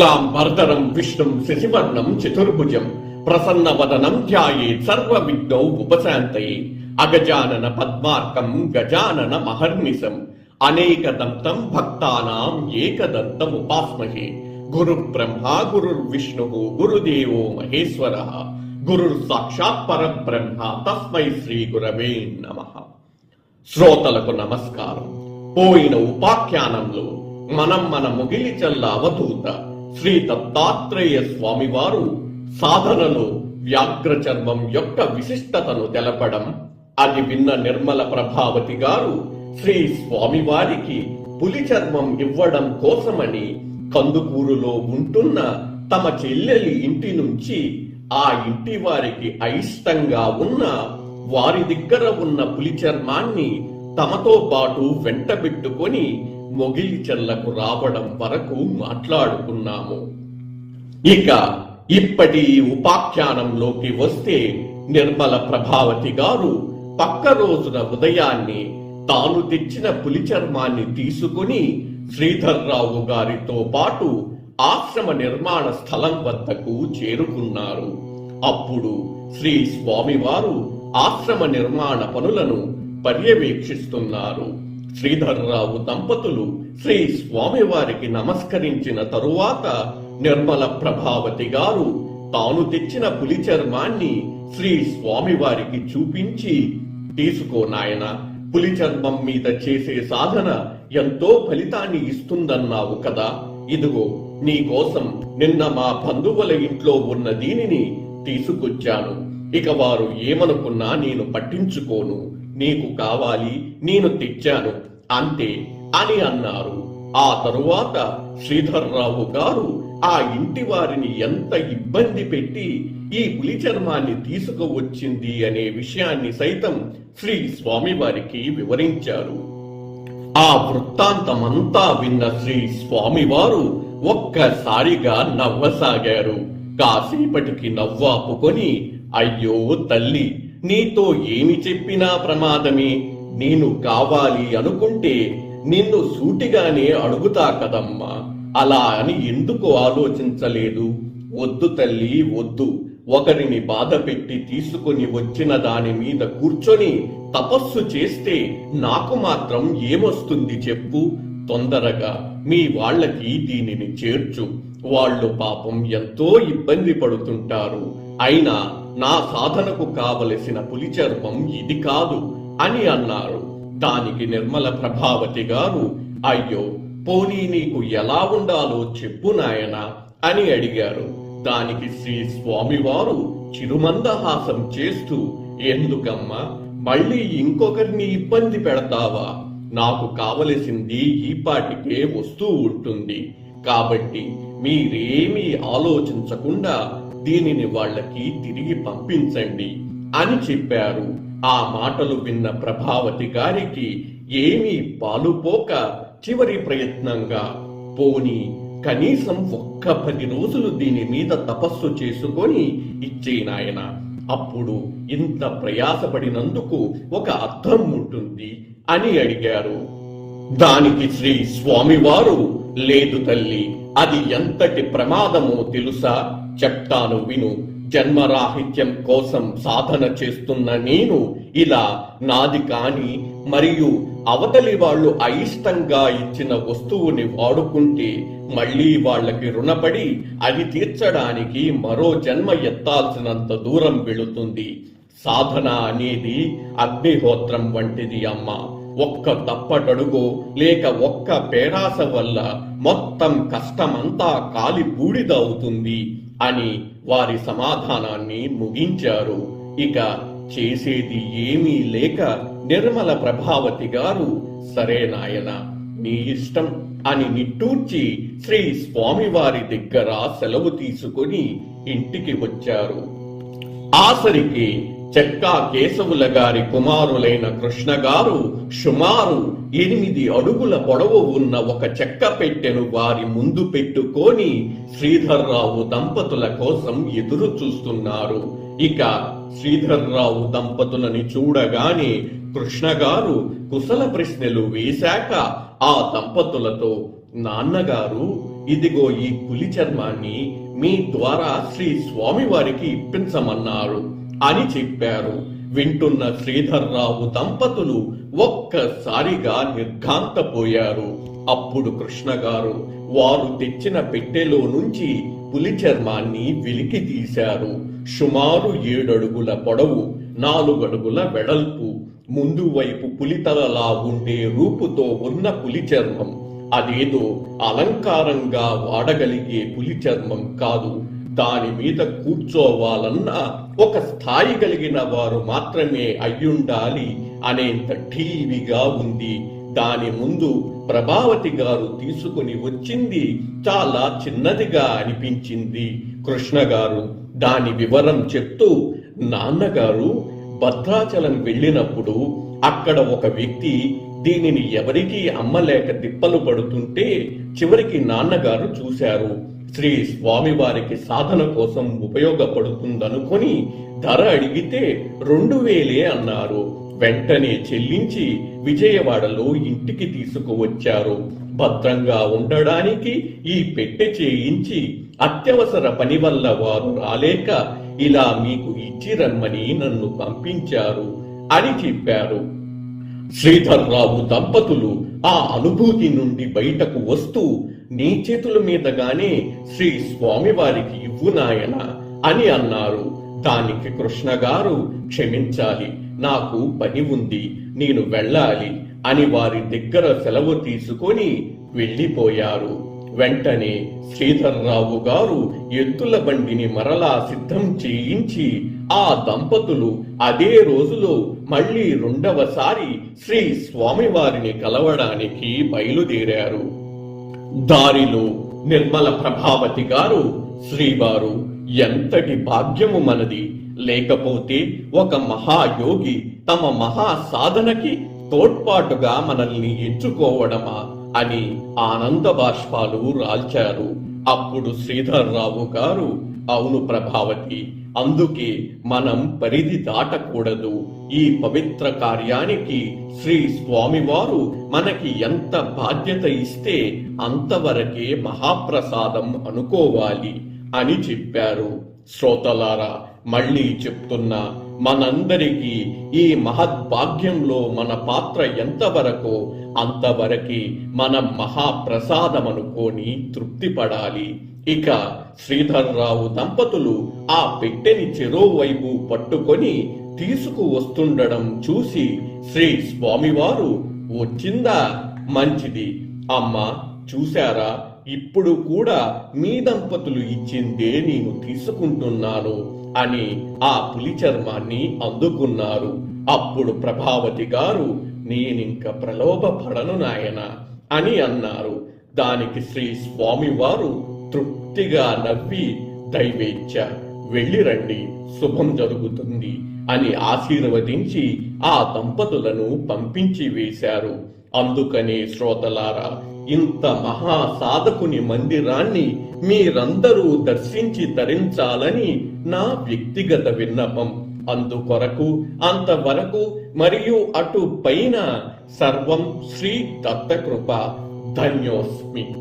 శుక్లాం భర్ధరం విష్ణుం శశివర్ణం చతుర్భుజం ప్రసన్న వదనం ధ్యాయే సర్వ విఘ్నౌ ఉపశాంతయే అగజానన పద్మార్కం గజానన మహర్నిశం అనేక దంతం భక్తానాం ఏకదంతం ఉపాస్మహే గురు బ్రహ్మ గురుర్ విష్ణు గురుదేవో మహేశ్వర గురుర్ సాక్షాత్ పరబ్రహ్మ తస్మై శ్రీ గురవే నమ శ్రోతలకు నమస్కారం పోయిన ఉపాఖ్యానంలో మనం మన ముగిలి చల్ల అవధూత శ్రీ దత్తాత్రేయ స్వామివారు సాధనలో వ్యాఘ్ర చర్మం యొక్క విశిష్టతను తెలపడం అది విన్న నిర్మల ప్రభావతి గారు శ్రీ స్వామివారికి పులి చర్మం ఇవ్వడం కోసమని కందుకూరులో ఉంటున్న తమ చెల్లెలి ఇంటి నుంచి ఆ ఇంటి వారికి అయిష్టంగా ఉన్న వారి దగ్గర ఉన్న పులి చర్మాన్ని తమతో పాటు వెంటబెట్టుకొని మొగిలిచెల్లకు రావడం వరకు మాట్లాడుకున్నాము. ఇక ఇప్పటి ఉపాఖ్యానంలోకి వస్తే నిర్మల ప్రభావతి గారు పక్క రోజున ఉదయాన్నే తాను తెచ్చిన పులి చర్మాన్ని తీసుకుని శ్రీధర్రావు గారితో పాటు ఆశ్రమ నిర్మాణ స్థలం వద్దకు చేరుకున్నారు. అప్పుడు శ్రీ స్వామివారు ఆశ్రమ నిర్మాణ పనులను పర్యవేక్షిస్తున్నారు. శ్రీధర్రావు దంపతులు శ్రీ స్వామివారికి నమస్కరించిన తరువాత నిర్మల ప్రభావతి గారు తాను తెచ్చిన పులి చర్మాన్ని శ్రీ స్వామివారికి చూపించి తీసుకో నాయన పులి చర్మం మీద చేసే సాధన ఎంతో ఫలితాన్ని ఇస్తుందన్నావు కదా. ఇదిగో నీ కోసం నిన్న మా బంధువుల ఇంట్లో ఉన్న దీనిని తీసుకొచ్చాను. ఇక వారు ఏమనుకున్నా నేను పట్టించుకోను. నీకు కావాలి నేను తెచ్చాను అంతే అని అన్నారు. ఆ తరువాత శ్రీధర్రావు గారు ఆ ఇంటి వారిని ఎంత ఇబ్బంది పెట్టి ఈ పులి చర్మాన్ని తీసుకువచ్చింది అనే విషయాన్ని సైతం శ్రీ స్వామివారికి వివరించారు. ఆ వృత్తాంతమంతా విన్న శ్రీ స్వామివారు ఒక్కసారిగా నవ్వసాగారు. కాసేపటికి నవ్వాపుకొని అయ్యో తల్లి నీతో ఏమి చెప్పినా ప్రమాదమే. నేను కావాలి అనుకుంటే నిన్ను సూటిగానే అడుగుతా కదమ్మా. అలా అని ఎందుకు ఆలోచించలేదు? వద్దు తల్లి వద్దు. ఒకరిని బాధ పెట్టి తీసుకుని వచ్చిన దాని మీద కూర్చొని తపస్సు చేస్తే నాకు మాత్రం ఏమొస్తుంది చెప్పు? తొందరగా మీ వాళ్ళకి దీనిని చేర్చు. వాళ్ళు పాపం ఎంతో ఇబ్బంది పడుతుంటారు. అయినా నా సాధనకు కావలసిన పులిచర్మం ఇది కాదు అని అన్నారు. దానికి నిర్మల ప్రభావతి గారు అయ్యో పోనీ నీకు ఎలా ఉండాలో చెప్పు నాయనా అని అడిగారు. దానికి శ్రీ స్వామివారు చిరుమందహాసం చేస్తూ ఎందుకమ్మా మళ్ళీ ఇంకొకరిని ఇబ్బంది పెడతావా? నాకు కావలసింది ఈ పాటికే వస్తూ ఉంటుంది. కాబట్టి మీరేమీ ఆలోచించకుండా దీనిని వాళ్ళకి తిరిగి పంపించండి అని చెప్పారు. ఆ మాటలు విన్న ప్రభావతి గారికి ఏమీ పాలుపోక చివరి ప్రయత్నంగా పోని కనీసం ఒక్క పది రోజులు దీని మీద తపస్సు చేసుకొని ఇచ్చే నాయన అప్పుడు ఇంత ప్రయాసపడినందుకు ఒక అర్థం ఉంటుంది అని అడిగారు. దానికి శ్రీ స్వామివారు లేదు తల్లి అది ఎంతటి ప్రమాదమో తెలుసా? చెప్తాను విను. జన్మరాహిత్యం కోసం సాధన చేస్తున్న నేను ఇలా నాది కాని మరియు అవతలి వాళ్ళు అయిష్టంగా ఇచ్చిన వస్తువుని వాడుకుంటే మళ్ళీ వాళ్ళకి రుణపడి అది తీర్చడానికి మరో జన్మ ఎత్తాల్సినంత దూరం వెళుతుంది. సాధన అనేది అగ్నిహోత్రం వంటిది అమ్మ. ఒక్క తప్పటడుగో లేక ఒక్క పేరాస వల్ల మొత్తం కష్టమంతా కాలి బూడిదవుతుంది అని వారి సమాధానాన్ని ముగించారు. ఇక చేసేది ఏమీ లేక నిర్మల ప్రభావతి గారు సరే నాయన నీ ఇష్టం అని నిట్టూర్చి శ్రీ స్వామివారి దగ్గర సెలవు తీసుకొని ఇంటికి వచ్చారు. ఆసరికి చెక్కా కేశవుల గారి కుమారులైన కృష్ణ గారు సుమారు ఎనిమిది అడుగుల పొడవు ఉన్న ఒక చెక్క పెట్టెను వారి ముందు పెట్టుకొని శ్రీధర్రావు దంపతుల కోసం ఎదురు చూస్తున్నారు. ఇక శ్రీధర్రావు దంపతులని చూడగానే కృష్ణ గారు కుశల ప్రశ్నలు వేశాక ఆ దంపతులతో నాన్నగారు ఇదిగో ఈ పులి చర్మాన్ని మీ ద్వారా శ్రీ స్వామివారికి ఇప్పించమన్నారు. అని చెప్పారు. వింటున్న శ్రీధర్రావు దంపతులు ఒక్కసారిగా నిర్ఘాంతపోయారు. అప్పుడు కృష్ణగారు వారు తెచ్చిన పెట్టెలో నుంచి పులి చర్మాన్ని వెలికి తీశారు. సుమారు ఏడడుగుల పొడవు నాలుగడుగుల వెడల్పు ముందు వైపు పులితలలా ఉండే రూపుతో ఉన్న పులి చర్మం. అదేదో అలంకారంగా వాడగలిగే పులి చర్మం కాదు. దాని మీద కూర్చోవాలన్నా ఒక స్థాయి కలిగిన వారు మాత్రమే అయ్యుండాలి అనేంత ఠీవిగా ఉంది. దాని ముందు ప్రభావతి గారు తీసుకుని వచ్చింది. చాలా చిన్నదిగా అనిపించింది. కృష్ణ గారు దాని వివరం చెప్తూ నాన్నగారు భద్రాచలం వెళ్ళినప్పుడు అక్కడ ఒక వ్యక్తి దీనిని ఎవరికీ అమ్మలేక తిప్పలు పడుతుంటే చివరికి నాన్నగారు చూశారు. శ్రీ స్వామివారికి సాధన కోసం ఉపయోగపడుతుందనుకొని ధర అడిగితే రెండు వేలే అన్నారు. వెంటనే చెల్లించి విజయవాడలో ఇంటికి తీసుకువచ్చారు. భద్రంగా ఉండడానికి ఈ పెట్టె చేయించి అత్యవసర పని వల్ల వారు రాలేక ఇలా మీకు ఇచ్చి రమ్మని నన్ను పంపించారు అని చెప్పారు. శ్రీధర్రావు దంపతులు ఆ అనుభూతి నుండి బయటకు వస్తూ నీ చేతుల మీదగానే శ్రీ స్వామివారికి ఇవ్వు నాయన అని అన్నారు. దానికి కృష్ణ గారు క్షమించాలి నాకు పని ఉంది నేను వెళ్ళాలి అని వారి దగ్గర సెలవు తీసుకొని వెళ్ళిపోయారు. వెంటనే శ్రీధర్రావు గారు ఎద్దుల బండిని మరలా సిద్ధం చేయించి ఆ దంపతులు అదే రోజులో మళ్ళీ రెండవసారి శ్రీ స్వామివారిని కలవడానికి బయలుదేరారు. దారిలో నిర్మల ప్రభావతి గారు శ్రీవారు ఎంతటి భాగ్యము మనది. లేకపోతే ఒక మహాయోగి తమ మహా సాధనకి తోడ్పాటుగా మనల్ని ఎంచుకోవడమా అని ఆనంద బాష్పాలు రాల్చారు. అప్పుడు శ్రీధర్రావు గారు అవును ప్రభావతి అందుకే మనం పరిధి దాటకూడదు. ఈ పవిత్ర కార్యానికి శ్రీ స్వామివారు మనకి ఎంత బాధ్యత ఇస్తే అంతవరకే మహాప్రసాదం అనుకోవాలి అని చెప్పారు. శ్రోతలారా మళ్ళీ చెప్తున్నా మనందరికీ ఈ మహద్భాగ్యంలో మన పాత్ర ఎంతవరకో అంతవరకి మనం మహాప్రసాదం అనుకోని తృప్తి పడాలి ఇక శ్రీధర్రావు దంపతులు ఆ పెట్టెని చెరోవైపు పట్టుకొని తీసుకువస్తుండడం చూసి శ్రీ స్వామివారు వచ్చిందా మంచిది. అమ్మ చూశారా? ఇప్పుడు కూడా మీ దంపతులు ఇచ్చిందే నేను తీసుకుంటున్నాను అని ఆ పులి చర్మాన్ని అందుకున్నారు. అప్పుడు ప్రభావతి గారు నేనింక ప్రలోభపడను నాయన అని అన్నారు. దానికి శ్రీ స్వామివారు తృప్తిగా నవ్వి దైవేచ్ఛ వెళ్ళిరండి. శుభం జరుగుతుంది. అని ఆశీర్వదించి ఆ దంపతులను పంపించి వేశారు. అందుకనే శ్రోతలారా ఇంత మహా సాధకుని మందిరాన్ని మీరందరూ దర్శించి తరించాలని నా వ్యక్తిగత విన్నపం. అందుకొరకు అంతవరకు మరియు అటు పైన సర్వం శ్రీ దత్తకృప. ధన్యోస్మి.